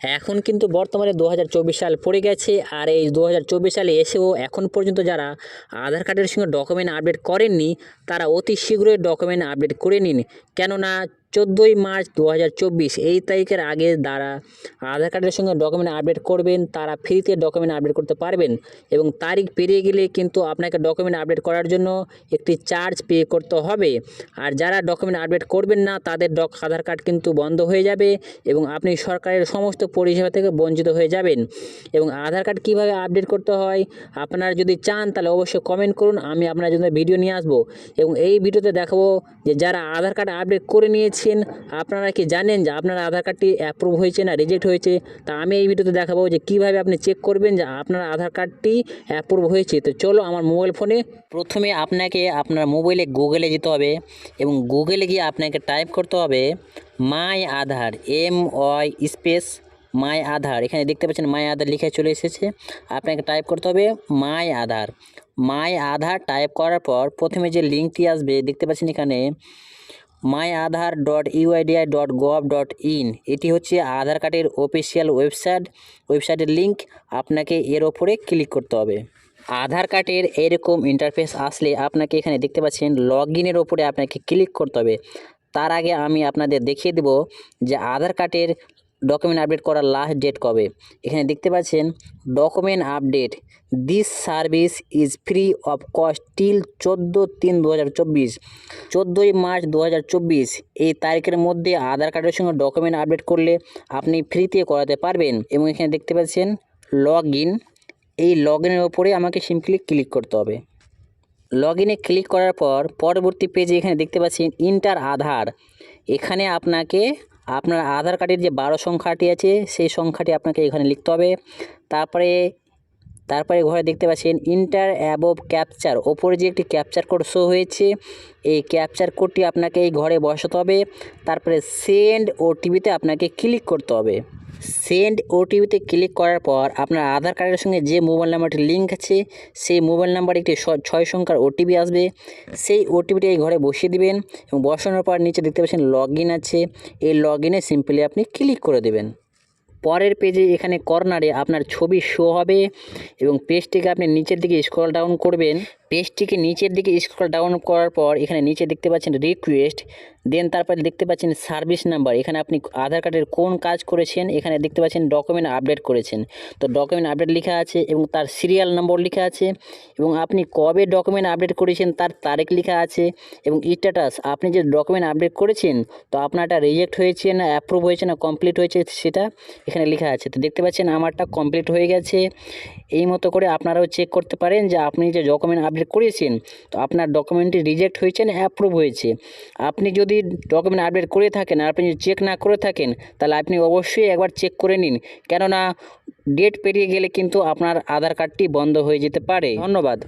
এখন কিন্তু বর্তমানে দু হাজার চব্বিশ সাল পড়ে গেছে আর এই দু হাজার চব্বিশ সালে এসেও এখন পর্যন্ত যারা আধার কার্ডের সঙ্গে ডকুমেন্ট আপডেট করেননি, তারা অতি শীঘ্রই ডকুমেন্ট আপডেট করে নিন। কেননা চোদ্দোই মার্চ দু হাজার চব্বিশ, এই তারিখের আগে যারা আধার কার্ডের সঙ্গে ডকুমেন্ট আপডেট করবেন, তারা ফ্রিতে ডকুমেন্ট আপডেট করতে পারবেন এবং তারিখ পেরিয়ে গেলে কিন্তু আপনাকে ডকুমেন্ট আপডেট করার জন্য একটি চার্জ পে করতে হবে। আর যারা ডকুমেন্ট আপডেট করবেন না, তাদের ডক আধার কার্ড কিন্তু বন্ধ হয়ে যাবে এবং আপনি সরকারের সমস্ত পরিষেবা থেকে বঞ্চিত হয়ে যাবেন। এবং আধার কার্ড কীভাবে আপডেট করতে হয়, আপনারা যদি চান তাহলে অবশ্যই কমেন্ট করুন, আমি আপনার জন্য ভিডিও নিয়ে আসব। এবং এই ভিডিওতে দেখাবো যে যারা আধার কার্ড আপডেট করে নিয়েছেন আপনারা কি জানেন যে আপনার আধার কার্ডটি অ্যাপ্রুভ হয়েছে না রিজেক্ট হয়েছে? তা আমি এই ভিডিওতে দেখাবো যে কীভাবে আপনি চেক করবেন যে আপনার আধার কার্ডটি অ্যাপ্রুভ হয়েছে। তো চলো আমার মোবাইল ফোনে প্রথমে আপনাকে আপনার মোবাইলে গুগলে যেতে হবে এবং গুগলে গিয়ে আপনাকে টাইপ করতে হবে my Aadhaar M Y space my Aadhaar এখানে দেখতে পাচ্ছেন মাই আধার লিখে চলে এসেছে। আপনাকে টাইপ করতে হবে my Aadhaar my Aadhaar type করার পর প্রথমে যে লিঙ্কটি আসবে, দেখতে পাচ্ছেন এখানে my Aadhaar dot UIDAI dot gov dot in. এটি হচ্ছে আধার কার্ডের অফিসিয়াল ওয়েবসাইট। ওয়েবসাইটের লিঙ্ক আপনাকে এর ওপরে ক্লিক করতে হবে। আধার কার্ডের এরকম ইন্টারফেস আসলে আপনাকে এখানে দেখতে পাচ্ছেন লগ ইনের ওপরে আপনাকে ক্লিক করতে হবে। তার আগে আমি আপনাদের দেখিয়ে দেব যে আধার কার্ডের ডকুমেন্ট আপডেট করার লাস্ট ডেট কবে? এখানে দেখতে পাচ্ছেন document update this service is free of cost till চোদ্দ তিন দু হাজার চব্বিশ। চোদ্দোই মার্চ দু হাজার চব্বিশ, এই তারিখের মধ্যে আধার কার্ডের সঙ্গে ডকুমেন্ট আপডেট করলে আপনি ফ্রিতে করাতে পারবেন। এবং এখানে দেখতে পাচ্ছেন লগ ইন এই লগ ইনের ওপরে আমাকে সিম্পলি ক্লিক করতে হবে। লগ ইনে ক্লিক করার পর পরবর্তী পেজে এখানে দেখতে পাচ্ছেন ইন্টার আধার। এখানে আপনাকে আপনার আধার কার্ডের যে বারো সংখ্যাটি আছে, সেই সংখ্যাটি আপনাকে এখানে লিখতে হবে। তারপরে তারপরে ঘরে দেখতে পাচ্ছেন ইন্টার অ্যাবভ ক্যাপচার ওপরে যে একটি ক্যাপচার কোড শো হয়েছে, এই ক্যাপচার কোডটি আপনাকে এই ঘরে বসাতে হবে। তারপরে সেন্ড ওটিপিতে আপনাকে ক্লিক করতে হবে। সেন্ড ওটিপিতে ক্লিক করার পর আপনার আধার কার্ডের সঙ্গে যে মোবাইল নাম্বারটি লিঙ্ক আছে, সেই মোবাইল নাম্বারে একটি ছয় সংখ্যার ওটিপি আসবে। সেই ওটিপিটি এই ঘরে বসিয়ে দিবেন এবং বসানোর পর নিচে দেখতে পাচ্ছেন লগ আছে। এই লগ ইনে সিম্পলি আপনি ক্লিক করে দেবেন। পরের পেজে এখানে কর্নারে আপনার ছবি শো হবে এবং পেজটিকে আপনি নিচের দিকে স্ক্রল ডাউন করবেন। পেজটিকে নিচের দিকে স্ক্রল ডাউন করার পর এখানে নিচে দেখতে পাচ্ছেন রিকোয়েস্ট দেন তারপরে দেখতে পাচ্ছেন সার্ভিস নাম্বার এখানে আপনি আধার কার্ডের কোন কাজ করেছেন, এখানে দেখতে পাচ্ছেন ডকুমেন্ট আপডেট করেছেন। তো ডকুমেন্ট আপডেট লেখা আছে এবং তার সিরিয়াল নম্বর লেখা আছে এবং আপনি কবে ডকুমেন্ট আপডেট করেছেন তার তারিখ লেখা আছে এবং স্ট্যাটাস আপনি যে ডকুমেন্ট আপডেট করেছেন, তো আপনারটা রিজেক্ট হয়েছে না অ্যাপ্রুভ হয়েছে না কমপ্লিট হয়েছে সেটা এখানে লেখা আছে। তো দেখতে পাচ্ছেন আমারটা কমপ্লিট হয়ে গেছে। এই মতো করে আপনারাও চেক করতে পারেন যে আপনি যে ডকুমেন্ট আপডেট করেছেন, তো আপনার ডকুমেন্টটি রিজেক্ট হয়েছে না অ্যাপ্রুভ হয়েছে? আপনি যদি ডকুমেন্ট আপডেট করে থাকেন আর আপনি যদি চেক না করে থাকেন, তাহলে আপনি অবশ্যই একবার চেক করে নিন। কেননা ডেট পেরিয়ে গেলে কিন্তু আপনার আধার কার্ডটি বন্ধ হয়ে যেতে পারে। ধন্যবাদ।